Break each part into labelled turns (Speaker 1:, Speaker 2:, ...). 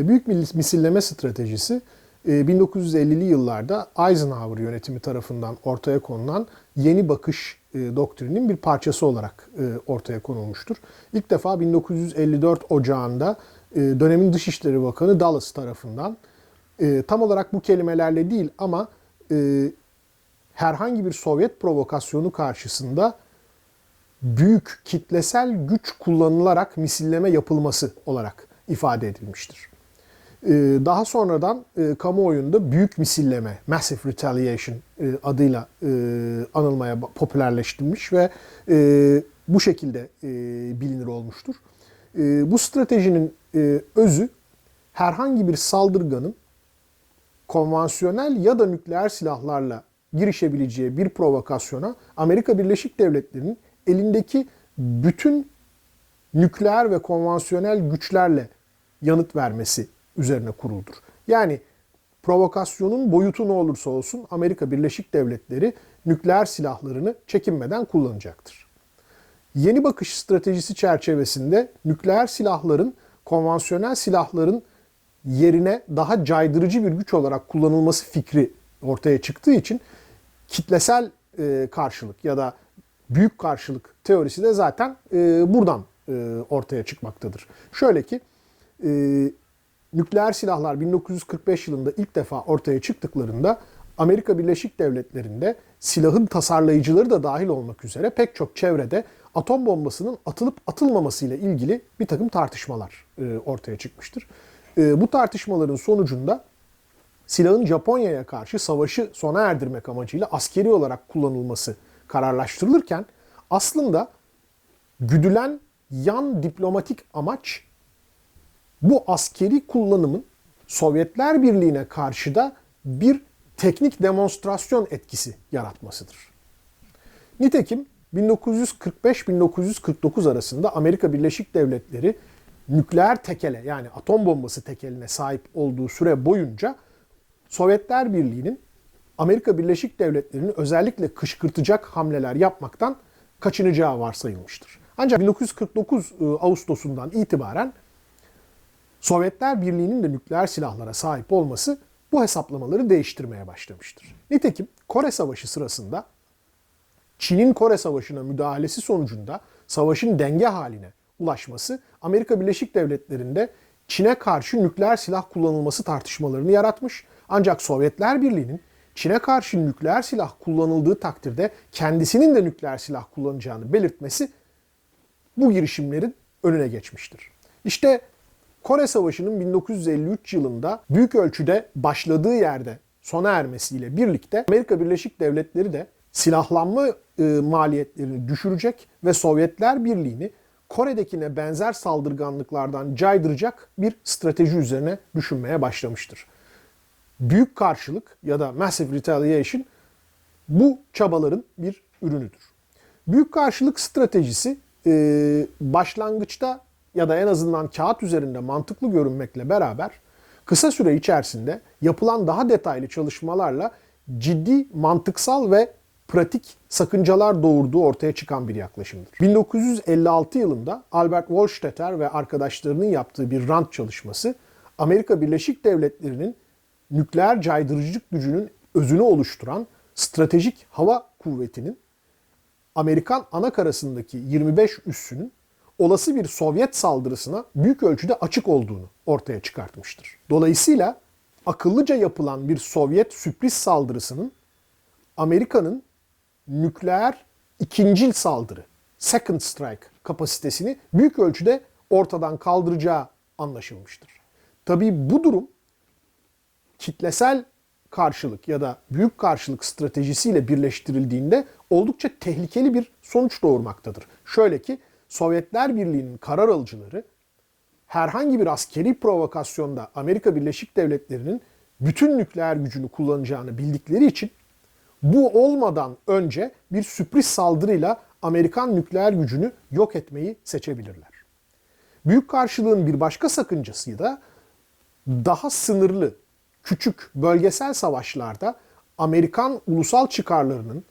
Speaker 1: E, Büyük milis- misilleme stratejisi e, 1950'li yıllarda Eisenhower yönetimi tarafından ortaya konulan yeni bakış e, doktrinin bir parçası olarak e, ortaya konulmuştur. İlk defa 1954 Ocağı'nda e, dönemin Dışişleri Bakanı Dulles tarafından e, tam olarak bu kelimelerle değil ama e, herhangi bir Sovyet provokasyonu karşısında büyük kitlesel güç kullanılarak misilleme yapılması olarak ifade edilmiştir. Ee, Daha sonradan e, kamuoyunda büyük misilleme, massive retaliation e, adıyla e, anılmaya popülerleştirilmiş ve bu şekilde bilinir olmuştur. Bu stratejinin özü herhangi bir saldırganın konvansiyonel ya da nükleer silahlarla girişebileceği bir provokasyona Amerika Birleşik Devletleri'nin elindeki bütün nükleer ve konvansiyonel güçlerle yanıt vermesi üzerine kuruludur. Yani provokasyonun boyutu ne olursa olsun Amerika Birleşik Devletleri nükleer silahlarını çekinmeden kullanacaktır. Yeni bakış stratejisi çerçevesinde nükleer silahların konvansiyonel silahların yerine daha caydırıcı bir güç olarak kullanılması fikri ortaya çıktığı için kitlesel e, karşılık ya da büyük karşılık teorisi de zaten e, buradan e, ortaya çıkmaktadır. Şöyle ki e, nükleer silahlar 1945 yılında ilk defa ortaya çıktıklarında Amerika Birleşik Devletleri'nde silahın tasarlayıcıları da dahil olmak üzere pek çok çevrede atom bombasının atılıp atılmaması ile ilgili bir takım tartışmalar e, ortaya çıkmıştır. E, bu tartışmaların sonucunda silahın Japonya'ya karşı savaşı sona erdirmek amacıyla askeri olarak kullanılması kararlaştırılırken aslında güdülen yan diplomatik amaç bu askeri kullanımın Sovyetler Birliği'ne karşı da bir teknik demonstrasyon etkisi yaratmasıdır. Nitekim 1945-1949 arasında Amerika Birleşik Devletleri nükleer tekele yani atom bombası tekeline sahip olduğu süre boyunca Sovyetler Birliği'nin Amerika Birleşik Devletleri'nin özellikle kışkırtacak hamleler yapmaktan kaçınacağı varsayılmıştır. Ancak 1949 e, Ağustos'undan itibaren Sovyetler Birliği'nin de nükleer silahlara sahip olması bu hesaplamaları değiştirmeye başlamıştır. Nitekim Kore Savaşı sırasında Çin'in Kore Savaşı'na müdahalesi sonucunda savaşın denge haline ulaşması Amerika Birleşik Devletleri'nde Çin'e karşı nükleer silah kullanılması tartışmalarını yaratmış. Ancak Sovyetler Birliği'nin Çin'e karşı nükleer silah kullanıldığı takdirde kendisinin de nükleer silah kullanacağını belirtmesi bu girişimlerin önüne geçmiştir. İşte Kore Savaşı'nın 1953 yılında büyük ölçüde başladığı yerde sona ermesiyle birlikte Amerika Birleşik Devletleri de silahlanma e, maliyetlerini düşürecek ve Sovyetler Birliği'ni Kore'dekine benzer saldırganlıklardan caydıracak bir strateji üzerine düşünmeye başlamıştır. Büyük karşılık ya da massive retaliation bu çabaların bir ürünüdür. Büyük karşılık stratejisi e, başlangıçta ya da en azından kağıt üzerinde mantıklı görünmekle beraber kısa süre içerisinde yapılan daha detaylı çalışmalarla ciddi mantıksal ve pratik sakıncalar doğurduğu ortaya çıkan bir yaklaşımdır. 1956 yılında Albert Wohlstetter ve arkadaşlarının yaptığı bir rant çalışması Amerika Birleşik Devletleri'nin nükleer caydırıcılık gücünün özünü oluşturan stratejik hava kuvvetinin Amerikan ana karasındaki 25 üssünün olası bir Sovyet saldırısına büyük ölçüde açık olduğunu ortaya çıkartmıştır. Dolayısıyla akıllıca yapılan bir Sovyet sürpriz saldırısının Amerika'nın nükleer ikincil saldırı, second strike kapasitesini büyük ölçüde ortadan kaldıracağı anlaşılmıştır. Tabii bu durum kitlesel karşılık ya da büyük karşılık stratejisiyle birleştirildiğinde oldukça tehlikeli bir sonuç doğurmaktadır. Şöyle ki Sovyetler Birliği'nin karar alıcıları herhangi bir askeri provokasyonda Amerika Birleşik Devletleri'nin bütün nükleer gücünü kullanacağını bildikleri için bu olmadan önce bir sürpriz saldırıyla Amerikan nükleer gücünü yok etmeyi seçebilirler. Büyük karşılığın bir başka sakıncası da daha sınırlı, küçük bölgesel savaşlarda Amerikan ulusal çıkarlarının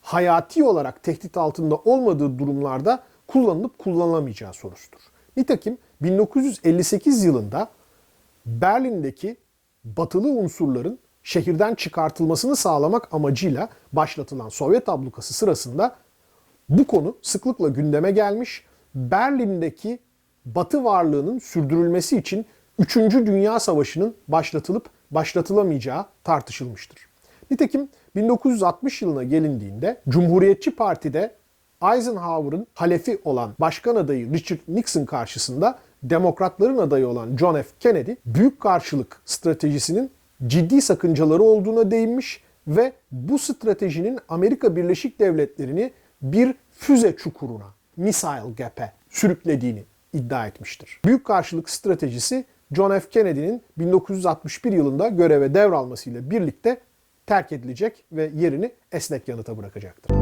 Speaker 1: hayati olarak tehdit altında olmadığı durumlarda kullanılıp kullanılamayacağı sorusudur. Nitekim 1958 yılında Berlin'deki batılı unsurların şehirden çıkartılmasını sağlamak amacıyla başlatılan Sovyet ablukası sırasında bu konu sıklıkla gündeme gelmiş. Berlin'deki Batı varlığının sürdürülmesi için 3. Dünya Savaşı'nın başlatılıp başlatılamayacağı tartışılmıştır. Nitekim 1960 yılına gelindiğinde Cumhuriyetçi Parti'de Eisenhower'ın halefi olan başkan adayı Richard Nixon karşısında demokratların adayı olan John F. Kennedy büyük karşılık stratejisinin ciddi sakıncaları olduğuna değinmiş ve bu stratejinin Amerika Birleşik Devletleri'ni bir füze çukuruna, missile gap'e sürüklediğini iddia etmiştir. Büyük karşılık stratejisi John F. Kennedy'nin 1961 yılında göreve devralmasıyla birlikte terk edilecek ve yerini esnek yanıta bırakacaktır.